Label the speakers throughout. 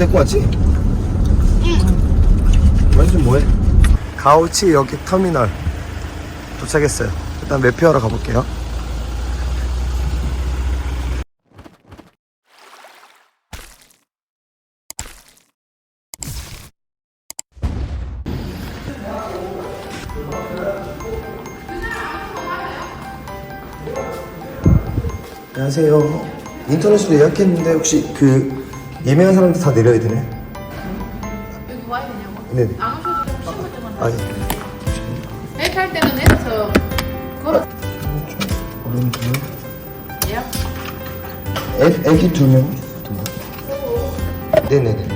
Speaker 1: 데리고 왔지? 응. 만수 뭐해? 가오치 여기 터미널 도착했어요. 일단 매표하러 가볼게요. 안녕하세요. 인터넷으로 예약했는데 혹시 그 예매한 사람들 다 내려야 되네?
Speaker 2: 여기 와야 되냐고?
Speaker 1: 네네.
Speaker 2: 안 오셔도 좀 신분증은
Speaker 1: 아, 예.
Speaker 2: 배탈 때는 내려서 걸어
Speaker 1: 오른쪽.
Speaker 2: 예약
Speaker 1: 애, 애기 두 명. 두 명. 네네네.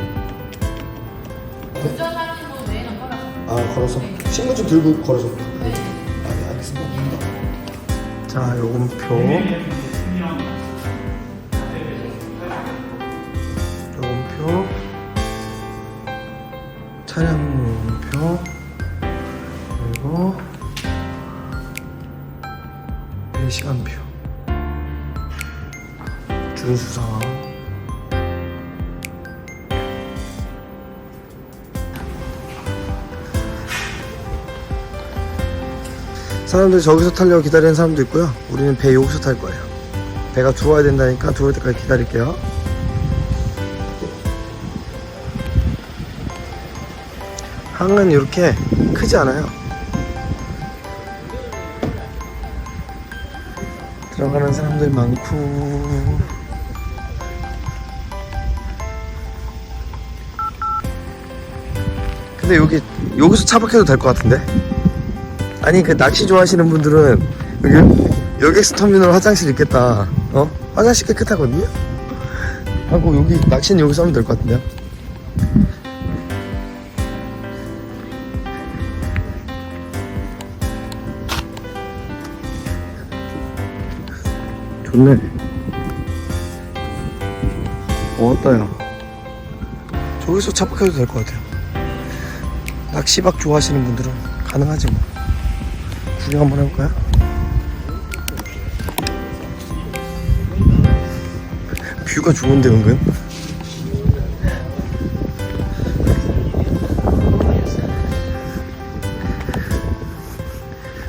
Speaker 2: 운전하는 거 외에는 걸어서
Speaker 1: 아, 걸어서? 신분증 들고 걸어서? 네. 아, 네, 알겠습니다. 자. 요금표. 차량 요금표. 그리고 배 시간표. 준수상. 사람들 저기서 타려고 기다리는 사람도 있고요. 우리는 배 여기서 탈 거예요. 배가 들어와야 된다니까 들어올 때까지 기다릴게요. 항은 이렇게 크지 않아요. 들어가는 사람들 많고 근데 여기 여기서 차박해도 될 것 같은데? 아니 그 낚시 좋아하시는 분들은 여기 여객스 터미널 화장실 있겠다. 어? 화장실 깨끗하거든요. 하고 여기 낚시는 여기서 하면 될 것 같은데요. 좋네. 어따야. 저기서 차박해도 될 것 같아요. 낚시박 좋아하시는 분들은 가능하지 뭐. 구경 한번 해볼까요? 뷰가 좋은데 은근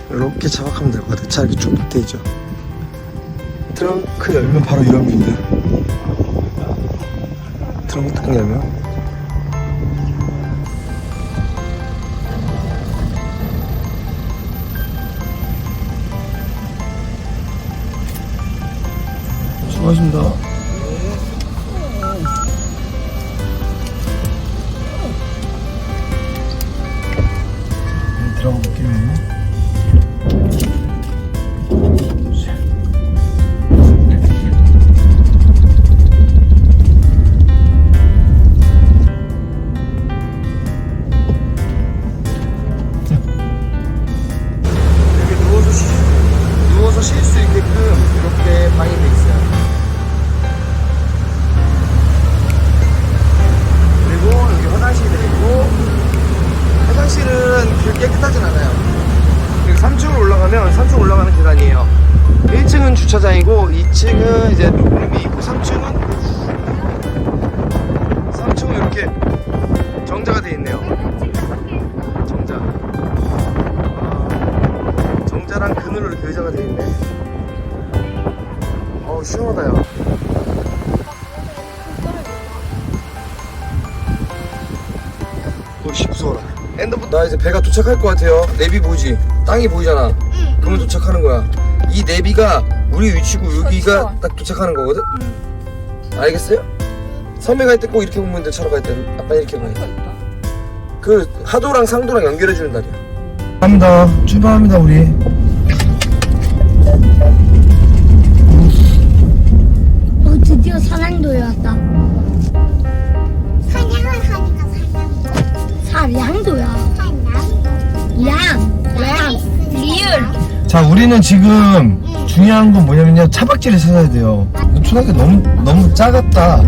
Speaker 1: 이렇게 차박하면 될 것 같아요 차 이렇게 쭉 밑에 있죠 트렁크 열면 바로 이런 뷰인데 트렁크 뚜껑 열면 수고하십니다. 하다 야. 어씨 무서워라. 엔더부 나 이제 배가 도착할 것 같아요. 내비 보이지? 땅이 보이잖아. 그러면 도착하는 거야. 이 내비가 우리 위치고 여기가 딱 도착하는 거거든. 알겠어요? 섬에 갈 때 꼭 이렇게 보면 돼. 차로 갈 때. 아빠 이렇게 봐야 돼. 그 하도랑 상도랑 연결해 주는 날이야. 갑니다. 출발합니다 우리. 우리는 지금 중요한 건 뭐냐면요. 차박지를 찾아야 돼요. 초등학교 너무 너무 작았다.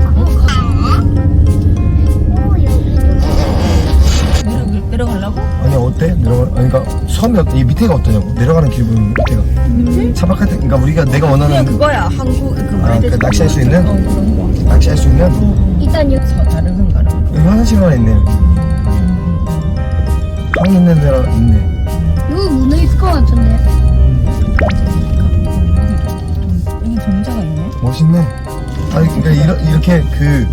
Speaker 2: 내려, 내려가려고?
Speaker 1: 아니 어때? 내려가 아니 그러니까 섬이 어때? 이 밑에가 어떠냐고. 내려가는 길 보면 밑에가. 차박할 때 그러니까 우리가 내가 원하는
Speaker 3: 그냥 그거야. 한국 그
Speaker 1: 아,
Speaker 3: 말대
Speaker 1: 그 낚시할 수 있는?
Speaker 3: 어 그런 거.
Speaker 1: 낚시할 수 있는?
Speaker 4: 일단 여기
Speaker 3: 다른 흥가랑
Speaker 1: 여기 화장실 하나 있네. 방 있는 데라 있네.
Speaker 4: 여기 문어 있을 것 같은데.
Speaker 3: 여기 동자가 있네
Speaker 1: 멋있네 아니 그러니까 이러, 이렇게 그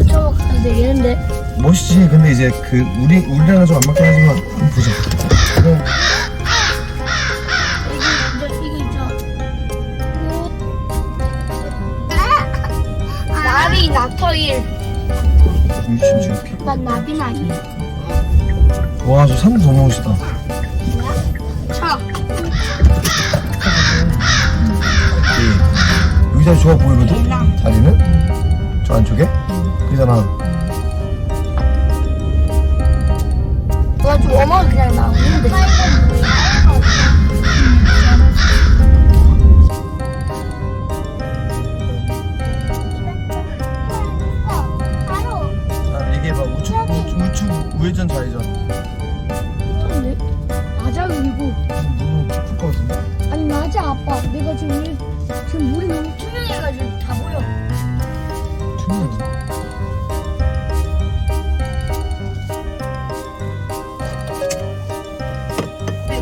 Speaker 4: 여기서 가야 되겠는데.
Speaker 1: 멋있지 근데 이제 그 우리 우리랑은 좀안 맞긴 하지만 한번 보자 이거
Speaker 4: 이게 있죠, 이게 있죠. 나비 낙터일.
Speaker 1: 진짜 이렇게
Speaker 4: 난 나비는 아니야.
Speaker 1: 와 저 산도 너무 멋있다
Speaker 4: 차.
Speaker 1: 이 여기가 좋아 보이거든? 다리는? 저 안쪽에? 그잖아
Speaker 4: 와, 좀 어머 그냥 나오는데.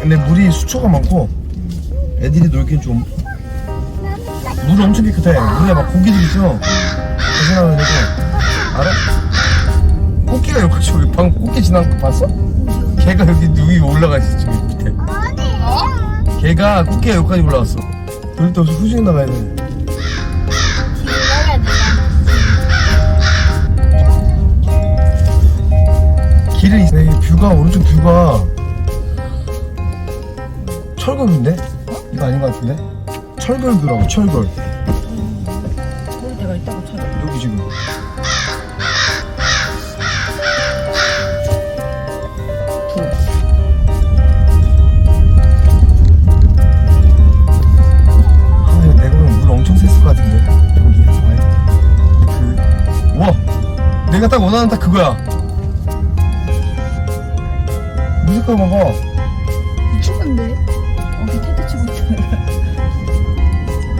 Speaker 4: 근데 물이
Speaker 1: 수초가 많고 애들이 놀긴 좀 물이 엄청 깨끗해 물에 막 고기들 있어 조심하면 되고 알아? 꽃게가 여기 저기 방금 꽃게 지나간 거 봤어? 걔가 여기 여기 올라가 있어 저기 밑에? 걔가 꽃게가 여기까지 올라왔어 우리 또 후식 나가야 돼 길을 있네 이 뷰가 오른쪽 뷰가 철거인데? 이거 아닌 것 같은데? 철걸 뷰라고 철걸
Speaker 3: 그럴 때가 있다고 찾아.
Speaker 1: 여기 지금. 아 이거 내가 보면 물 엄청 셌을 것 같은데? 여기 와이 그 우와! 내가 딱 원하는 딱 그거야. 무색깔 봐봐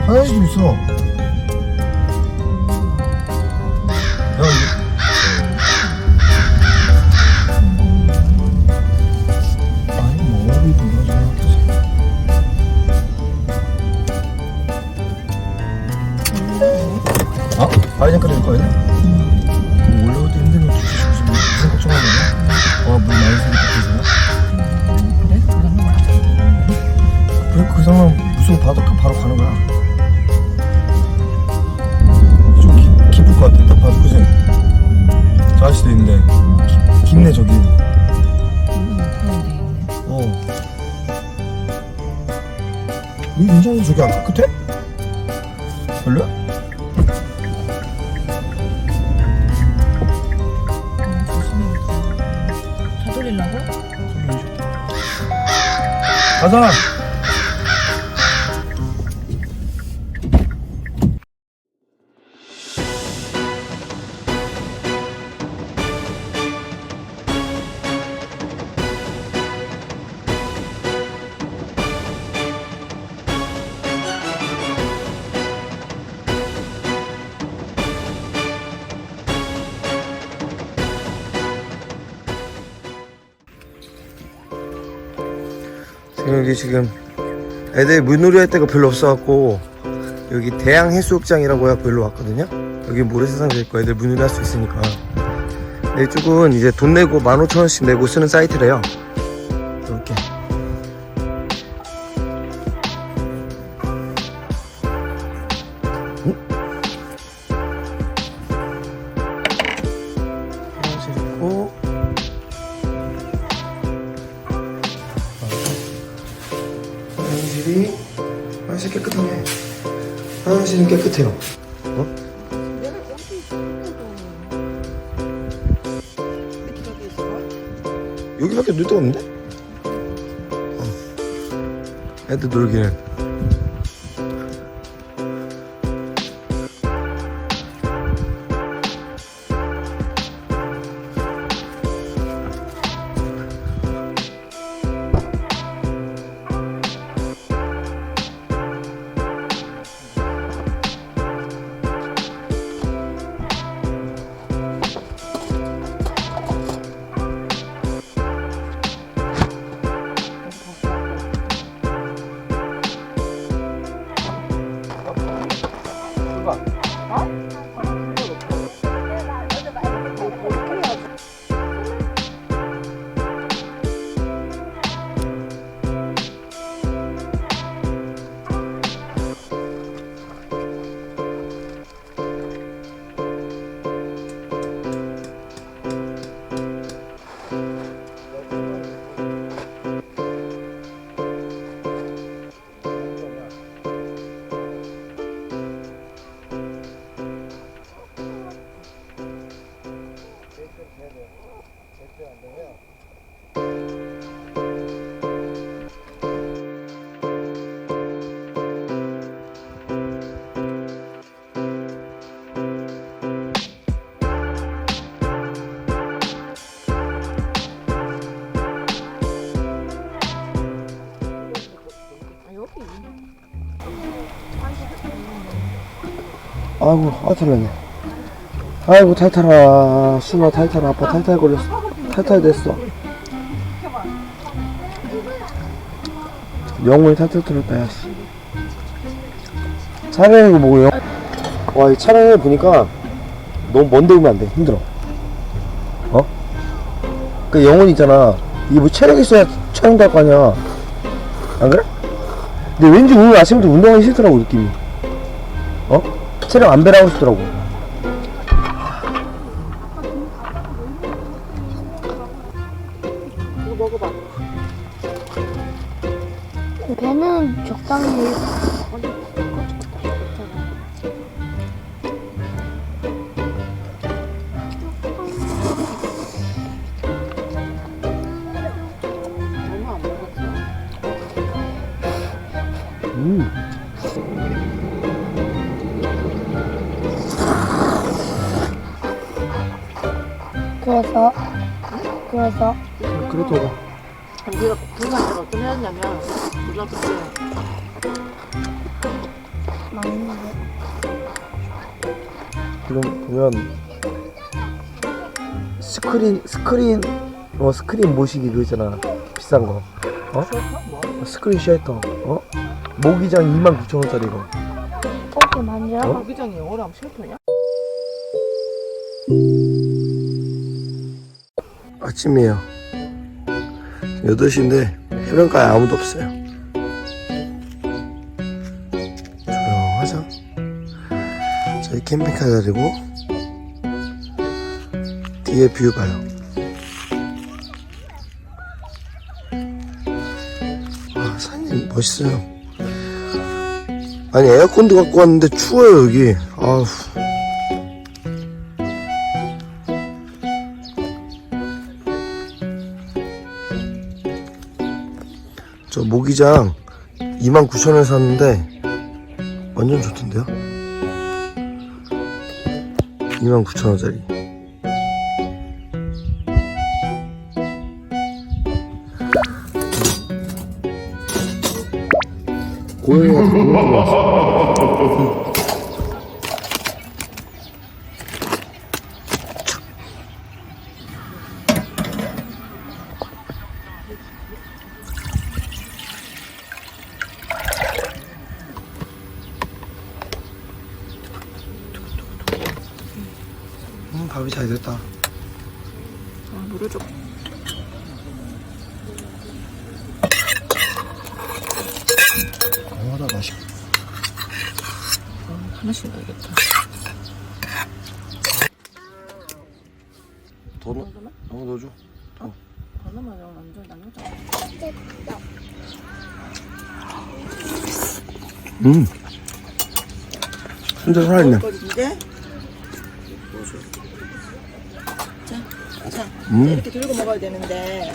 Speaker 1: 화장실도 있어 야 이거 아니 뭐 어디 학교지 아? 바이전 끓일 거야? 음. 올라올 때 힘든 거 주시고 싶으면 무슨 걱정하냐? 와 물 많이 새는
Speaker 3: 그래? 그런 거 맞아
Speaker 1: 그래 그 상황 무슨 바로 바로 가는 거야. 깊, 깊네 저기. 어. 괜찮은데 저기 안 깨끗해? 별로야?
Speaker 3: 어, 조심해야겠다 차 돌리려고?
Speaker 1: 가자. 여기 지금 애들 물놀이 할 데가 별로 없어갖고 여기 대양 해수욕장이라고 해갖고 여기로 왔거든요. 여기 모래사장 될 애들 물놀이 할 수 있으니까. 이쪽은 이제 돈 내고 15,000원씩 내고 쓰는 사이트래요. 이렇게. 화 화장실은 깨끗해요 어? 여기밖에 놀 데가 없는데? 어. 애들 놀기는 아이고 아탈했네. 아이고 탈탈아 순아 탈탈 아빠 탈탈 걸렸어. 탈탈 됐어. 영혼이 탈탈 털었다 야씨. 촬영이고 뭐고 영... 와이 촬영해 보니까 너무 먼데 오면 안돼. 힘들어. 어? 그 영혼 있잖아. 이게 뭐 체력 있어야 촬영도 할 거 아니야. 안 그래? 근데 왠지 오늘 아침부터 운동하기 싫더라고 느낌이. 어? 체력 안 배라고 싶더라고
Speaker 4: 배는 적당히
Speaker 1: 음.
Speaker 4: 그래서 그래서
Speaker 1: 그래도
Speaker 2: 네가 불만을 어떤 해야냐면 우리가 그때
Speaker 4: 막는데
Speaker 1: 지금 보면 스크린 스크린 어 스크린 모시기 그 있잖아 비싼 거 어? 스크린 쉐터 어? 모기장 29,000원짜리 거
Speaker 4: 어깨 만져
Speaker 1: 어?
Speaker 2: 거기장이 영어로 하면 실패냐?
Speaker 1: 아침이에요. 8시인데 해변가에 아무도 없어요. 조용하죠? 저희 캠핑카 자리고 뒤에 뷰 봐요. 아 사장님 멋있어요. 아니 에어컨도 갖고 왔는데 추워요 여기. 아우 모기장 29,000원에 샀는데 완전 좋던데요? 29,000원짜리 고양이가 고양이 왔어 음, 밥이 잘 됐다.
Speaker 2: 물을 좀
Speaker 1: 강하다 맛있
Speaker 2: 하나씩 넣어야겠다.
Speaker 1: 더 넣어? 어 넣어줘.
Speaker 2: 하나만 완전 나누자.
Speaker 1: 음. 혼자 살아있네.
Speaker 5: 거리인데 자, 자,
Speaker 1: 음.
Speaker 5: 이렇게 들고 먹어야 되는데